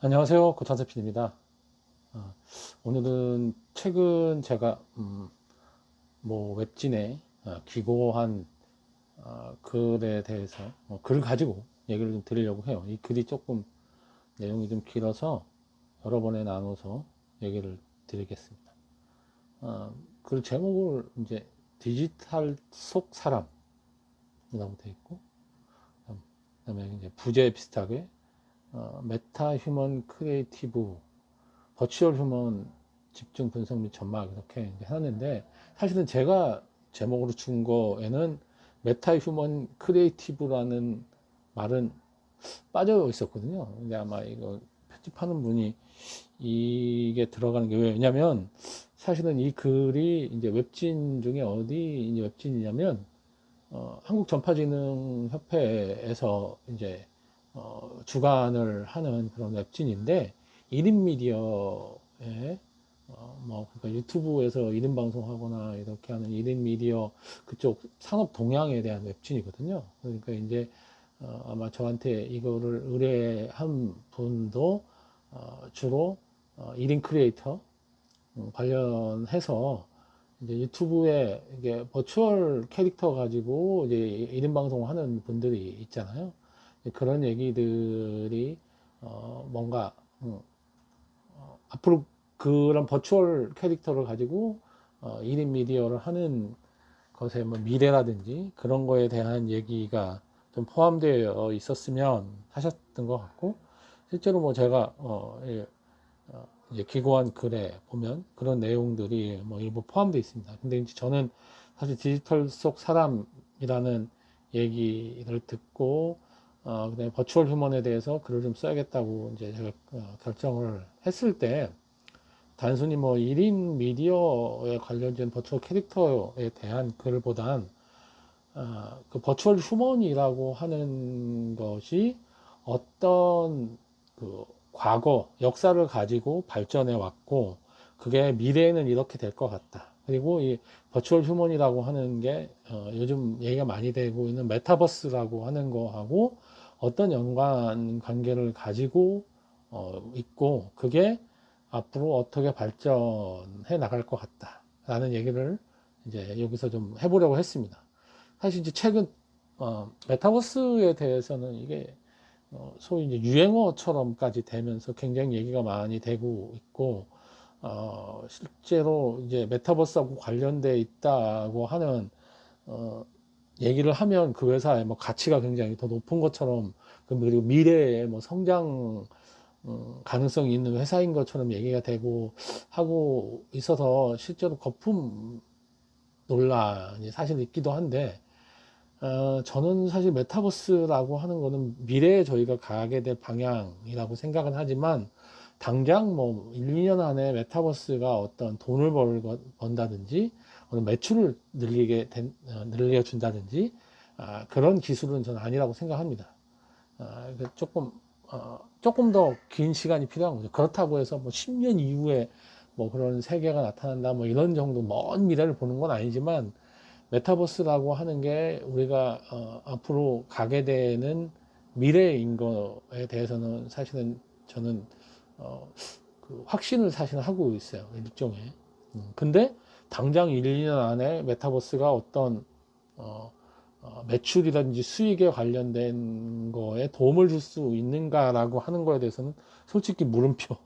안녕하세요. 고탄세핀입니다. 어, 오늘은 최근 제가 음, 뭐 웹진에 어, 기고한 어, 글에 대해서 어, 글을 가지고 얘기를 좀 드리려고 해요. 이 글이 조금 내용이 좀 길어서 여러 번에 나눠서 얘기를 드리겠습니다. 어, 글 제목을 이제 디지털 속 사람이라고 되어 있고, 그다음에 이제 부제 비슷하게 어, 메타 휴먼 크리에이티브 버추얼 휴먼 집중 분석 및 전망 이렇게 하는데 사실은 제가 제목으로 준 거에는 메타 휴먼 크리에이티브라는 말은 빠져 있었거든요. 근데 아마 이거 편집하는 분이 이게 들어가는 게 왜냐면 사실은 이 글이 이제 웹진 중에 어디 웹진이냐면 어, 한국 전파진흥 협회에서 이제 어, 주관을 하는 그런 웹진인데 1인 미디어에 어, 뭐 그러니까 유튜브에서 1인 방송하거나 이렇게 하는 1인 미디어 그쪽 산업 동향에 대한 웹진이거든요. 그러니까 이제 어, 아마 저한테 이거를 의뢰한 분도 어, 주로 어, 1인 크리에이터 음, 관련해서 이제 유튜브에 이게 버추얼 캐릭터 가지고 이제 1인 방송하는 분들이 있잖아요. 그런 얘기들이 어 뭔가 음, 어 앞으로 그런 버추얼 캐릭터를 가지고 어 1인 미디어를 하는 것의 뭐 미래라든지 그런 거에 대한 얘기가 좀 포함되어 있었으면 하셨던 것 같고 실제로 뭐 제가 어, 예, 어 이제 기고한 글에 보면 그런 내용들이 뭐 일부 포함되어 있습니다. 근데 이제 저는 사실 디지털 속 사람이라는 얘기를 듣고 어, 그다음에 버추얼 휴먼에 대해서 글을 좀 써야겠다고 이제 제가 어, 결정을 했을 때 단순히 뭐 1인 미디어에 관련된 버추얼 캐릭터에 대한 글보단 어, 그 버추얼 휴먼이라고 하는 것이 어떤 그 과거 역사를 가지고 발전해 왔고 그게 미래에는 이렇게 될 것 같다. 그리고 이 버추얼 휴먼이라고 하는 게 어, 요즘 얘기가 많이 되고 있는 메타버스라고 하는 거하고 어떤 연관 관계를 가지고 어, 있고 그게 앞으로 어떻게 발전해 나갈 것 같다라는 얘기를 이제 여기서 좀 해보려고 했습니다. 사실 이제 최근 어, 메타버스에 대해서는 이게 어, 소위 이제 유행어처럼까지 되면서 굉장히 얘기가 많이 되고 있고 어, 실제로 이제 메타버스하고 관련돼 있다고 하는 어, 얘기를 하면 그 회사의 뭐 가치가 굉장히 더 높은 것처럼 그리고 미래에 뭐 성장 음, 가능성이 있는 회사인 것처럼 얘기가 되고 하고 있어서 실제로 거품 논란이 사실 있기도 한데 어, 저는 사실 메타버스라고 하는 거는 미래에 저희가 가게 될 방향이라고 생각은 하지만 당장 뭐 1, 2년 안에 메타버스가 어떤 돈을 벌, 번다든지 어느 매출을 늘리게 된, 어, 늘려 준다든지 아, 그런 기술은 저는 아니라고 생각합니다. 아, 그 조금 어, 조금 더 긴 시간이 필요한 거죠. 그렇다고 해서 뭐 10년 이후에 뭐 그런 세계가 나타난다 뭐 이런 정도 먼 미래를 보는 건 아니지만 메타버스라고 하는 게 우리가 어, 앞으로 가게 되는 미래인 거에 대해서는 사실은 저는 어, 그 확신을 사실 하고 있어요. 일종의. 음, 근데 당장 1, 2년 안에 메타버스가 어떤 어, 어, 매출이라든지 수익에 관련된 거에 도움을 줄 수 있는가라고 하는 거에 대해서는 솔직히 물음표입니다.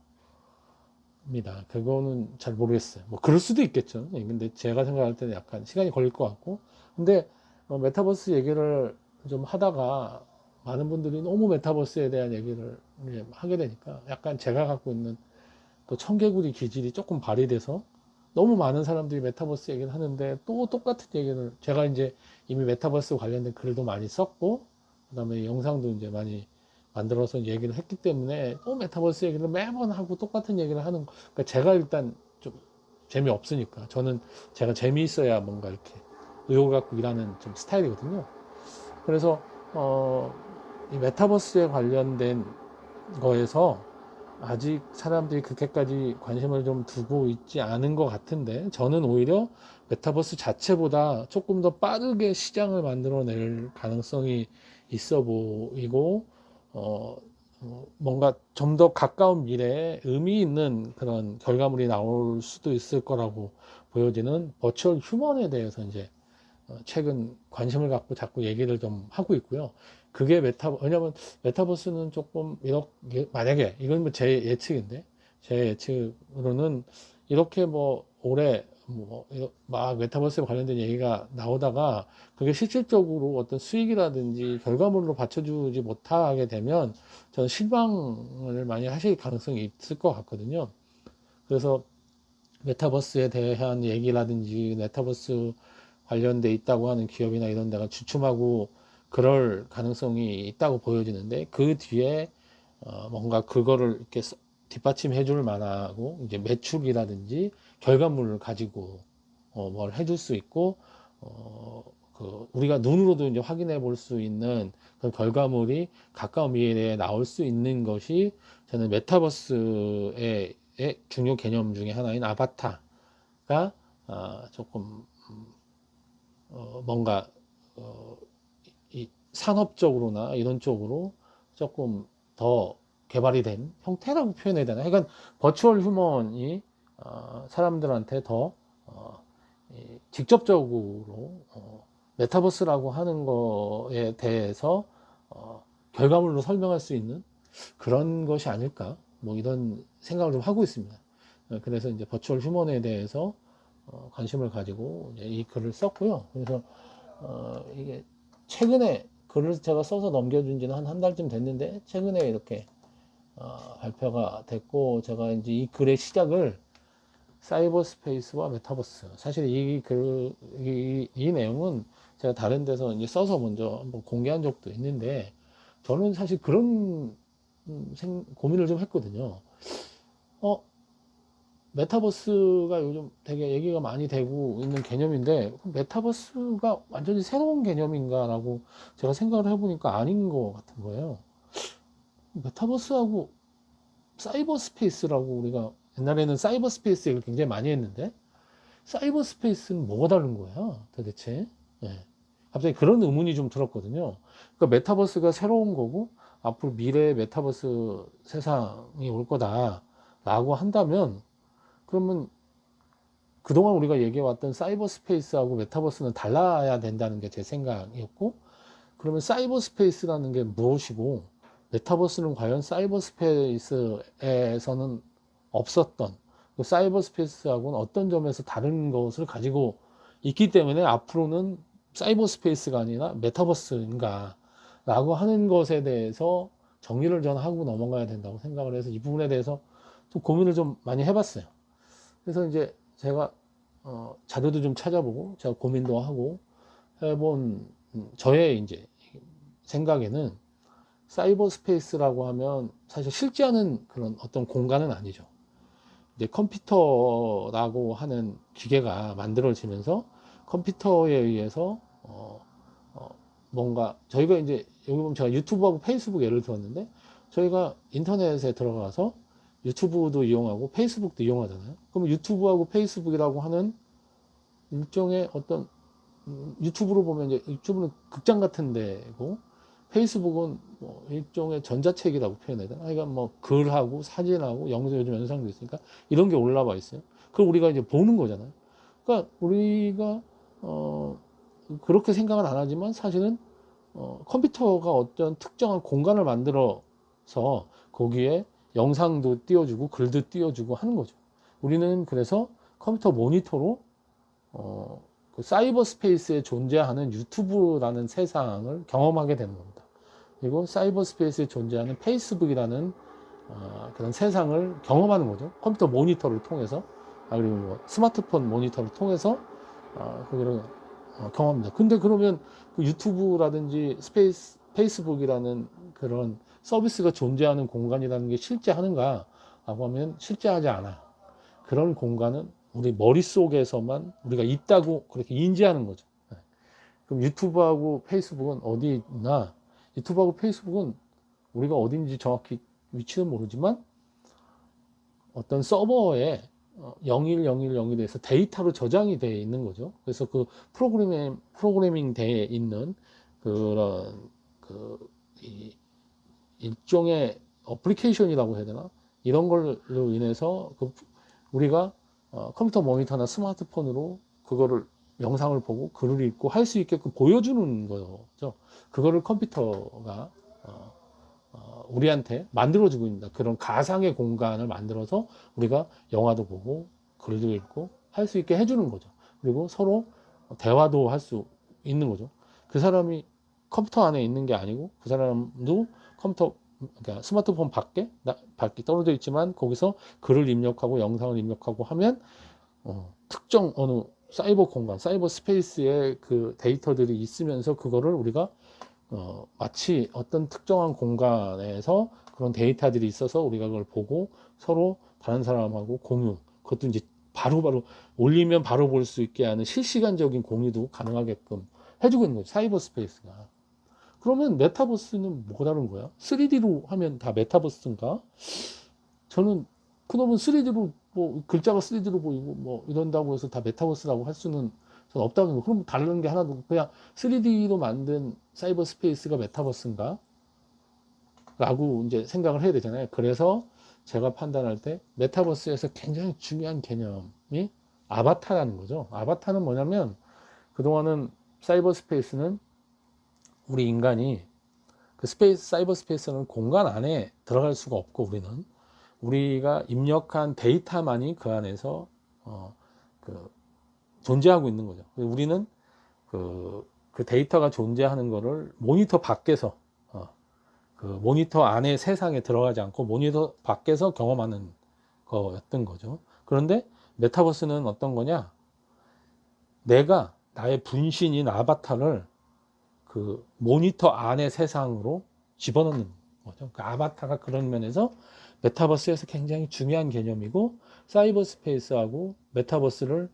그거는 잘 모르겠어요. 뭐 그럴 수도 있겠죠. 예, 근데 제가 생각할 때는 약간 시간이 걸릴 것 같고. 근데 어, 메타버스 얘기를 좀 하다가 많은 분들이 너무 메타버스에 대한 얘기를 하게 되니까 약간 제가 갖고 있는 또 청개구리 기질이 조금 발휘돼서 너무 많은 사람들이 메타버스 얘기를 하는데 또 똑같은 얘기를 제가 이제 이미 메타버스 관련된 글도 많이 썼고 그다음에 영상도 이제 많이 만들어서 얘기를 했기 때문에 또 메타버스 얘기를 매번 하고 똑같은 얘기를 하는 그러니까 제가 일단 좀 재미없으니까 저는 제가 재미있어야 뭔가 이렇게 의욕을 갖고 일하는 좀 스타일이거든요. 그래서 어, 이 메타버스에 관련된 거에서 아직 사람들이 그렇게까지 관심을 좀 두고 있지 않은 것 같은데 저는 오히려 메타버스 자체보다 조금 더 빠르게 시장을 만들어낼 가능성이 있어 보이고 어, 어, 뭔가 좀 더 가까운 미래에 의미 있는 그런 결과물이 나올 수도 있을 거라고 보여지는 버추얼 휴먼에 대해서 이제 어, 최근 관심을 갖고 자꾸 얘기를 좀 하고 있고요. 그게 메타, 왜냐면 메타버스는 조금 이렇게, 만약에, 이건 뭐 제 예측인데, 제 예측으로는 이렇게 뭐 올해 뭐, 이거 막 메타버스에 관련된 얘기가 나오다가 그게 실질적으로 어떤 수익이라든지 결과물로 받쳐주지 못하게 되면 저는 실망을 많이 하실 가능성이 있을 것 같거든요. 그래서 메타버스에 대한 얘기라든지 메타버스 관련돼 있다고 하는 기업이나 이런 데가 주춤하고 그럴 가능성이 있다고 보여지는데 그 뒤에 어 뭔가 그거를 이렇게 뒷받침해 줄 만하고 이제 매출이라든지 결과물을 가지고 어 뭘 해줄 수 있고 어 그 우리가 눈으로도 이제 확인해 볼 수 있는 그 결과물이 가까운 미래에 나올 수 있는 것이 저는 메타버스의 중요 개념 중에 하나인 아바타가 어 조금 어 뭔가 어이 산업적으로나 이런 쪽으로 조금 더 개발이 된 형태라고 표현해야 되나? 그러니까 버추얼 휴먼이 어, 사람들한테 더 어, 이, 직접적으로 어, 메타버스라고 하는 거에 대해서 어, 결과물로 설명할 수 있는 그런 것이 아닐까? 뭐 이런 생각을 좀 하고 있습니다. 어, 그래서 이제 버추얼 휴먼에 대해서 어, 관심을 가지고 이 글을 썼고요. 그래서 어, 이게 최근에 글을 제가 써서 넘겨준 지는 한 한 달쯤 됐는데 최근에 이렇게 어, 발표가 됐고 제가 이제 이 글의 시작을 사이버 스페이스와 메타버스 사실 이 글, 이, 이 내용은 제가 다른 데서 이제 써서 먼저 한번 공개한 적도 있는데 저는 사실 그런 음, 생, 고민을 좀 했거든요. 어, 메타버스가 요즘 되게 얘기가 많이 되고 있는 개념인데 메타버스가 완전히 새로운 개념인가라고 제가 생각을 해보니까 아닌 것 같은 거예요. 메타버스하고 사이버 스페이스라고 우리가 옛날에는 사이버 스페이스 얘기를 굉장히 많이 했는데 사이버 스페이스는 뭐가 다른 거야 도대체 네. 갑자기 그런 의문이 좀 들었거든요 그러니까 메타버스가 새로운 거고 앞으로 미래의 메타버스 세상이 올 거다 라고 한다면 그러면 그동안 우리가 얘기해왔던 사이버 스페이스하고 메타버스는 달라야 된다는 게 제 생각이었고 그러면 사이버 스페이스라는 게 무엇이고 메타버스는 과연 사이버 스페이스에서는 없었던 그 사이버 스페이스하고는 어떤 점에서 다른 것을 가지고 있기 때문에 앞으로는 사이버 스페이스가 아니라 메타버스인가 라고 하는 것에 대해서 정리를 전 하고 넘어가야 된다고 생각을 해서 이 부분에 대해서 좀 고민을 좀 많이 해봤어요. 그래서 이제 제가 어, 자료도 좀 찾아보고 제가 고민도 하고 해본 음, 저의 이제 생각에는 사이버 스페이스라고 하면 사실 실제하는 그런 어떤 공간은 아니죠. 이제 컴퓨터라고 하는 기계가 만들어지면서 컴퓨터에 의해서 어, 어, 뭔가 저희가 이제 여기 보면 제가 유튜브하고 페이스북 예를 들었는데 저희가 인터넷에 들어가서 유튜브도 이용하고 페이스북도 이용하잖아요. 그럼 유튜브하고 페이스북이라고 하는 일종의 어떤 음, 유튜브로 보면 이제 유튜브는 극장 같은 데고 페이스북은 뭐 일종의 전자책이라고 표현해야? 그러니까 뭐 글하고 사진하고 영상 요즘 영상도 있으니까 이런 게 올라와 있어요. 그걸 우리가 이제 보는 거잖아요. 그러니까 우리가 어 그렇게 생각은 안 하지만 사실은 어 컴퓨터가 어떤 특정한 공간을 만들어서 거기에 영상도 띄워주고 글도 띄워주고 하는 거죠. 우리는 그래서 컴퓨터 모니터로 어, 그 사이버 스페이스에 존재하는 유튜브라는 세상을 경험하게 되는 겁니다. 그리고 사이버 스페이스에 존재하는 페이스북이라는 어, 그런 세상을 경험하는 거죠. 컴퓨터 모니터를 통해서 아, 그리고 뭐 스마트폰 모니터를 통해서 어, 그거를 어, 경험합니다. 근데 그러면 그 유튜브라든지 스페이스 페이스북이라는 그런 서비스가 존재하는 공간이라는 게 실제 하는가? 라고 하면 실제 하지 않아. 그런 공간은 우리 머릿속에서만 우리가 있다고 그렇게 인지하는 거죠. 네. 그럼 유튜브하고 페이스북은 어디 있나? 유튜브하고 페이스북은 우리가 어딘지 정확히 위치는 모르지만 어떤 서버에 010101에서 어, 데이터로 저장이 되어 있는 거죠. 그래서 그 프로그래밍, 프로그래밍 되어 있는 그런 그 일종의 어플리케이션이라고 해야 되나 이런 걸로 인해서 그 우리가 어, 컴퓨터 모니터나 스마트폰으로 그거를 영상을 보고 글을 읽고 할 수 있게끔 보여주는 거죠. 그거를 컴퓨터가 어, 어, 우리한테 만들어주고 있다. 그런 가상의 공간을 만들어서 우리가 영화도 보고 글도 읽고 할 수 있게 해주는 거죠. 그리고 서로 대화도 할 수 있는 거죠. 그 사람이 컴퓨터 안에 있는 게 아니고 그 사람도 컴퓨터 그러니까 스마트폰 밖에 나, 밖에 떨어져 있지만 거기서 글을 입력하고 영상을 입력하고 하면 어, 특정 어느 사이버 공간, 사이버 스페이스에 그 데이터들이 있으면서 그거를 우리가 어, 마치 어떤 특정한 공간에서 그런 데이터들이 있어서 우리가 그걸 보고 서로 다른 사람하고 공유, 그것도 이제 바로바로 올리면 바로 볼 수 있게 하는 실시간적인 공유도 가능하게끔 해주고 있는 거죠. 사이버 스페이스가. 그러면 메타버스는 뭐가 다른 거야? 3D로 하면 다 메타버스인가? 저는 그러면 3D로 뭐 글자가 3D로 보이고 뭐 이런다고 해서 다 메타버스라고 할 수는 저는 없다고 생각해요. 그럼 다른 게 하나도 없고 그냥 3D로 만든 사이버 스페이스가 메타버스인가? 라고 이제 생각을 해야 되잖아요. 그래서 제가 판단할 때 메타버스에서 굉장히 중요한 개념이 아바타라는 거죠. 아바타는 뭐냐면 그동안은 사이버 스페이스는 우리 인간이 그 스페이스 사이버 스페이스는 공간 안에 들어갈 수가 없고 우리는 우리가 입력한 데이터만이 그 안에서 어, 그 존재하고 있는 거죠. 우리는 그, 그 데이터가 존재하는 거를 모니터 밖에서 어, 그 모니터 안에 세상에 들어가지 않고 모니터 밖에서 경험하는 거였던 거죠. 그런데 메타버스는 어떤 거냐? 내가 나의 분신인 아바타를 그 모니터 안의 세상으로 집어넣는 거죠. 그 아바타가 그런 면에서 메타버스에서 굉장히 중요한 개념이고 사이버 스페이스하고 메타버스를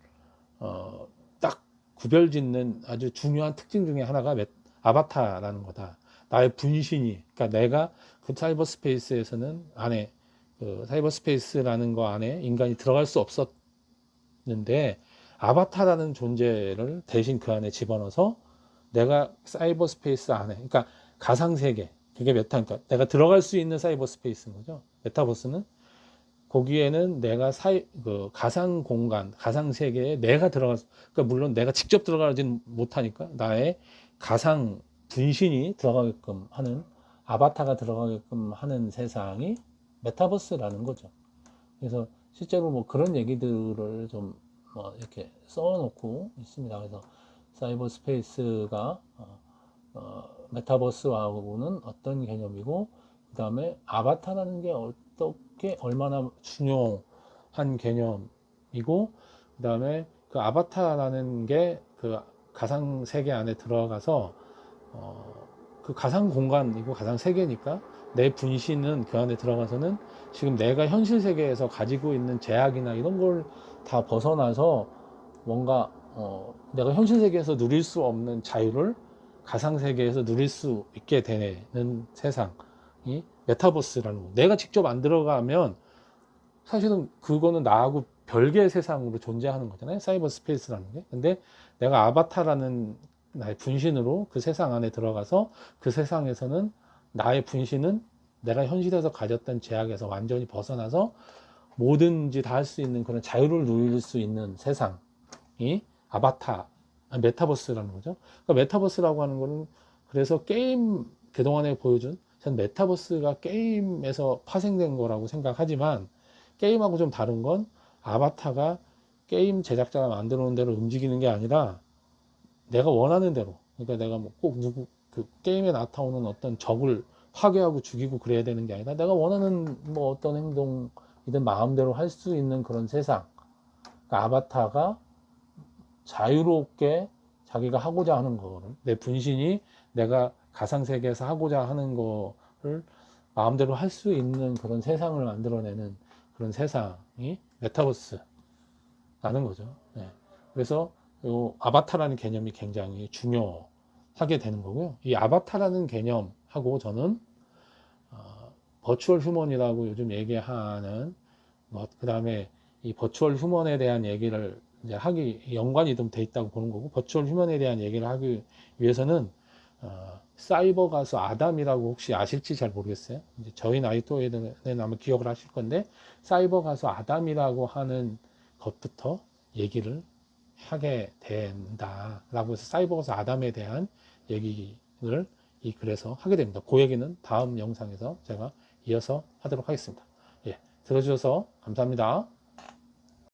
어, 딱 구별짓는 아주 중요한 특징 중에 하나가 메, 아바타라는 거다. 나의 분신이, 그러니까 내가 그 사이버 스페이스에서는 안에 그 사이버 스페이스라는 거 안에 인간이 들어갈 수 없었는데 아바타라는 존재를 대신 그 안에 집어넣어서 내가 사이버 스페이스 안에, 그러니까 가상 세계, 그게 메타, 그러니까 내가 들어갈 수 있는 사이버 스페이스인 거죠. 메타버스는 거기에는 내가 사이, 그 가상 공간, 가상 세계에 내가 들어가, 그러니까 물론 내가 직접 들어가지는 못하니까 나의 가상 분신이 들어가게끔 하는 아바타가 들어가게끔 하는 세상이 메타버스라는 거죠. 그래서 실제로 뭐 그런 얘기들을 좀 뭐 이렇게 써놓고 있습니다. 그래서 사이버 스페이스가 어, 어, 메타버스하고는 어떤 개념이고 그 다음에 아바타라는 게 어떻게 얼마나 중요한 개념이고 그 다음에 그 아바타라는 게 그 가상 세계 안에 들어가서 어, 그 가상 공간이고 가상 세계니까 내 분신은 그 안에 들어가서는 지금 내가 현실 세계에서 가지고 있는 제약이나 이런 걸 다 벗어나서 뭔가 어, 내가 현실 세계에서 누릴 수 없는 자유를 가상 세계에서 누릴 수 있게 되는 세상이 메타버스라는 거. 내가 직접 안 들어가면 사실은 그거는 나하고 별개의 세상으로 존재하는 거잖아요. 사이버 스페이스라는 게. 근데 내가 아바타라는 나의 분신으로 그 세상 안에 들어가서 그 세상에서는 나의 분신은 내가 현실에서 가졌던 제약에서 완전히 벗어나서 뭐든지 다 할 수 있는 그런 자유를 누릴 수 있는 세상이 아바타, 메타버스라는 거죠. 그러니까 메타버스라고 하는 거는 그래서 게임 그동안에 보여준 전 메타버스가 게임에서 파생된 거라고 생각하지만 게임하고 좀 다른 건 아바타가 게임 제작자가 만들어 놓은 대로 움직이는 게 아니라 내가 원하는 대로 그러니까 내가 뭐 꼭 누구 그 게임에 나타오는 어떤 적을 파괴하고 죽이고 그래야 되는 게 아니라 내가 원하는 뭐 어떤 행동이든 마음대로 할 수 있는 그런 세상 그러니까 아바타가 자유롭게 자기가 하고자 하는 거를 내 분신이 내가 가상 세계에서 하고자 하는 거를 마음대로 할 수 있는 그런 세상을 만들어내는 그런 세상이 메타버스라는 거죠. 네. 그래서 요 아바타라는 개념이 굉장히 중요하게 되는 거고요. 이 아바타라는 개념하고 저는 어, 버추얼 휴먼이라고 요즘 얘기하는 뭐, 그 다음에 이 버추얼 휴먼에 대한 얘기를 이제 하기 연관이 좀 돼 있다고 보는 거고 버추얼 휴먼에 대한 얘기를 하기 위해서는 어, 사이버 가수 아담이라고 혹시 아실지 잘 모르겠어요. 이제 저희 나이 또에는 아마 기억을 하실 건데 사이버 가수 아담이라고 하는 것부터 얘기를 하게 된다라고 해서 사이버 가수 아담에 대한 얘기를 이 글에서 하게 됩니다. 그 얘기는 다음 영상에서 제가 이어서 하도록 하겠습니다. 예, 들어주셔서 감사합니다.